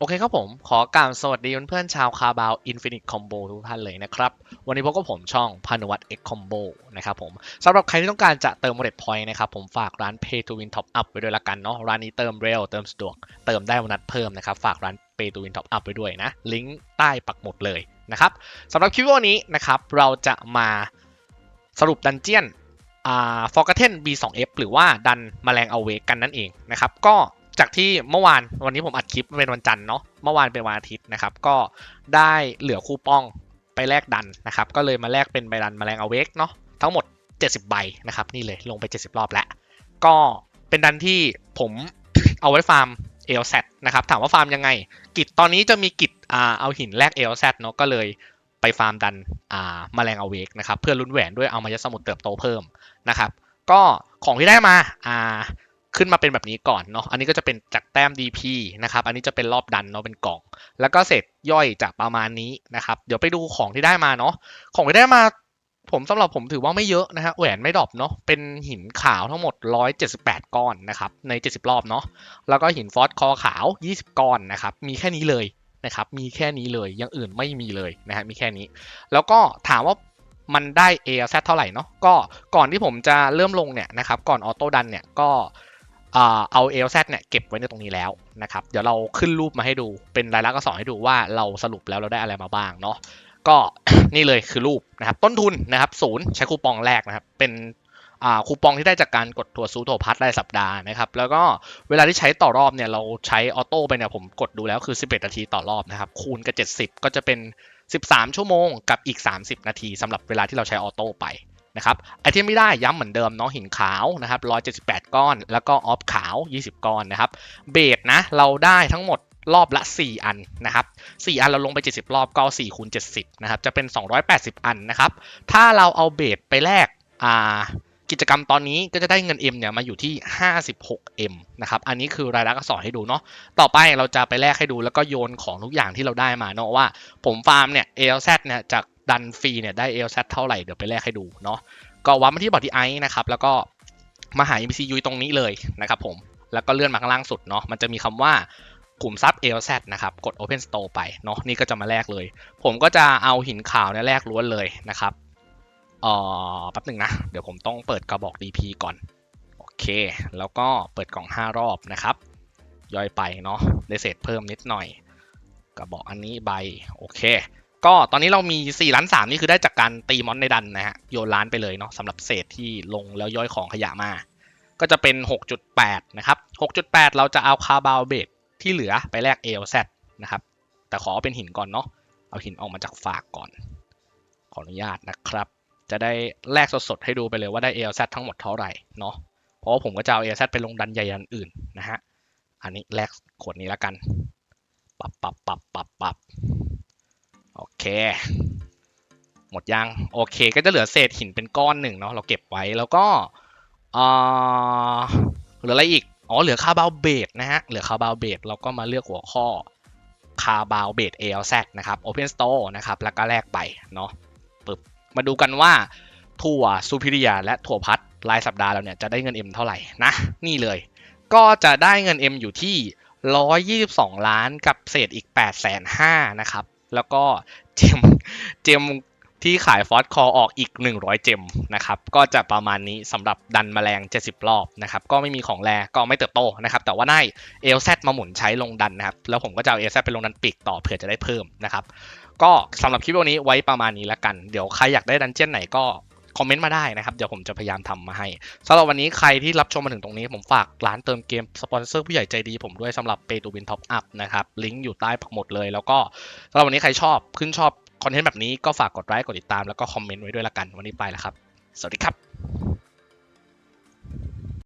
โอเคครับผมขอกล่าวสวัสดีเพื่อนๆชาวคาบาวอินฟินิตคอมโบทุกท่านเลยนะครับ วันนี้พบกับผมช่องพานุวัตเอ็กคอมโบนะครับผมสำหรับใครที่ต้องการจะเติมเรทพอยต์นะครับผมฝากร้าน Pay to Win Top Up ไว้ด้วยละกันเนาะร้านนี้เติมเร็วเติมสะดวก เติมได้วันนัดเพิ่มนะครับ ฝากร้าน Pay to Win Top Up ไว้ด้วยนะ ลิงก์ใต้ปักหมุดเลยนะครับสำหรับคลิปวันนี้นะครับเราจะมาสรุปดันเจียนอ่า Forgotten B2F หรือว่าดันแมลงเอาเวกกันนั่นเองนะครับก็ จากที่เมื่อวานวันนี้ผมอัดคลิปเป็นวันจันทร์เนาะเมื่อวานเป็นวันอาทิตย์นะครับ ก็ได้เหลือคูปองไปแลกดันนะครับ ก็เลยมาแลกเป็นใบดันแมลงเอาเวกเนาะทั้งหมด 70 ใบนะครับ นี่เลยลงไป 70 รอบแล้ว ก็เป็นดันที่ผมเอาไว้ฟาร์มเอลเซนะครับ ถามว่าฟาร์มยังไง กิจตอนนี้จะมีกิจอ่าเอาหินแลกเอลเซเนาะก็เลยไปฟาร์มดันอ่าแมลงเอาเวกนะครับ เพื่อลุ้นแหวนด้วยเอามายสมุทรเติบโตเพิ่มนะครับ ก็ของที่ได้มาอ่า ขึ้นมาเป็นแบบนี้ก่อนเนาะ อันนี้ก็จะเป็นจากแต้ม DP นะครับ อันนี้จะเป็นรอบดันเนาะเป็นกล่อง แล้วก็เสร็จย่อยจากประมาณนี้นะครับ เดี๋ยวไปดูของที่ได้มาเนาะ ของที่ได้มาผมสำหรับผมถือว่าไม่เยอะนะฮะแหวนไม่ดรอปเนาะเป็นหินขาวทั้งหมด 178 ก้อนนะครับใน 70 รอบเนาะแล้วก็หินฟอสคอขาว 20 ก้อนนะครับมีแค่นี้เลยนะครับมีแค่นี้เลยอย่างอื่นไม่มีเลยนะฮะมีแค่นี้ แล้วก็ถามว่ามันได้ A Z เท่าไหร่เนาะก็ก่อนที่ผมจะเริ่มลงเนี่ยนะครับก่อนออโต้ดันเนี่ยก็ อ่าเอา A Z เนี่ยเก็บไว้ในตรงนี้แล้วนะครับ เดี๋ยวเราขึ้นรูปมาให้ดูเป็นรายลักษณ์อักษรให้ดูว่าเราสรุปแล้วเราได้อะไรมาบ้างเนาะก็นี่เลยคือรูปนะครับ ต้นทุนนะครับศูนย์ใช้คูปองแรกนะครับ เป็นคูปองที่ได้จากการกดตัวซูโทพัทรายสัปดาห์นะครับ แล้วก็เวลาที่ใช้ต่อรอบเนี่ยเราใช้ออโต้ไปเนี่ยผมกดดูแล้วคือ 11 นาทีต่อรอบนะครับ คูณกับ 70 ก็จะเป็น 13 ชั่วโมงกับอีก 30 นาทีสำหรับเวลาที่เราใช้ออโต้ไป นะครับไอเทมไม่ได้ย้ำเหมือนเดิมเนาะหินขาวนะครับ178 ก้อน แล้วก็ออฟขาว 20 ก้อนนะครับเบสนะเราได้ทั้งหมดรอบละ 4 อันนะครับ 4 อันเราลงไป 70 รอบก็4คูณ70 นะครับ จะเป็น 280 อันนะครับ ถ้าเราเอาเบสไปแลกอ่ากิจกรรมตอนนี้ก็จะได้เงิน M เนี่ยมาอยู่ที่ 56M นะครับ อันนี้คือรายลักษณ์อักษรให้ดูเนาะ ต่อไปเราจะไปแลกให้ดูแล้วก็โยนของทุกอย่างที่เราได้มาเนาะว่า ผมฟาร์มเนี่ย ALZ เนี่ยจาก ดันฟรีเนี่ยได้ ALZ เท่าไหร่เดี๋ยวไปแลกให้ดูเนาะก็วัดมาที่บอดที่ไอนะครับแล้วก็มาหา MCU ตรงนี้เลยนะครับผมแล้วก็เลื่อนมาข้างล่างสุดเนาะมันจะมีคำว่าขุมทรัพย์ ALZ นะครับ กด Open Store ไปเนาะนี่ก็จะมาแลกเลย ผมก็จะเอาหินขาวเนี่ยแลกล้วนเลยนะครับเอ่อแป๊บหนึ่งนะ เดี๋ยวผมต้องเปิดกระบอก DP ก่อน โอเค แล้วก็เปิดกล่อง 5 รอบนะครับ ย่อยไปเนาะได้เศษเพิ่มนิดหน่อย กระบอกอันนี้ใบ โอเค ก็ตอนนี้เรามี4ล้าน3นี่คือได้จากการตีมอนในดันนะฮะโยนล้านไปเลยเนาะสำหรับเศษที่ลงแล้วย่อยของขยะมา ก็จะเป็น 6.8 นะครับ 6.8 เราจะเอาคาร์บาวเบดที่เหลือไปแลก ALZ นะครับ แต่ขอเป็นหินก่อนเนาะเอาหินออกมาจากฝากก่อน ขออนุญาตนะครับ จะได้แลกสดๆให้ดูไปเลยว่าได้ ALZ ทั้งหมดเท่าไหร่เนาะเพราะว่าผมก็จะเอา ALZ ไปลงดันใหญ่ดันอื่นนะฮะอันนี้แลกขวดนี้แล้วกันปรับปรับปรับปรับปรับ โอเค หมดยัง โอเค ก็จะเหลือเศษหินเป็นก้อนหนึ่งเนาะเราเก็บไว้แล้วก็เหลืออะไรอีก อ๋อ เหลือคาบาวเบดนะฮะ เหลือคาบาวเบดเราก็มาเลือกหัวข้อคาบาวเบด ALZ นะครับ Open Store นะครับ แล้วก็แลกไปเนาะปึ๊บมาดูกันว่าถั่วซูพิริยาและถั่วพัดรายสัปดาห์เราเนี่ยจะได้เงิน M เท่าไหร่นะ นี่เลย ก็จะได้เงิน M อยู่ที่ 122 ล้านกับเศษอีก8 5 0 0 0นะครับ แล้วก็เจมเจมที่ขายฟอสคอออกอีก 100 เจมนะครับก็จะประมาณนี้สำหรับดันแมลง 70 รอบนะครับก็ไม่มีของแรก็ไม่เติบโตนะครับแต่ว่าได้เอลแซมาหมุนใช้ลงดันนะครับแล้วผมก็จะเอาเอลแซไปลงดันปีกต่อเผื่อจะได้เพิ่มนะครับก็สำหรับคลิปวันนี้ไว้ประมาณนี้ละกัน เดี๋ยวใครอยากได้ดันเจี้ยนไหนก็ คอมเมนต์มาได้นะครับ เดี๋ยวผมจะพยายามทำมาให้สำหรับวันนี้ใครที่รับชมมาถึงตรงนี้ ผมฝากร้านเติมเกมสปอนเซอร์ผู้ใหญ่ใจดีผมด้วยสำหรับ Pay to Win Top Up นะครับ ลิงก์อยู่ใต้ปักหมดเลย แล้วก็สำหรับวันนี้ใครชอบขึ้นชอบคอนเทนต์แบบนี้ก็ฝากกดไลค์กดติดตามแล้วก็คอมเมนต์ไว้ด้วยละกันวันนี้ไปแล้วครับ สวัสดีครับ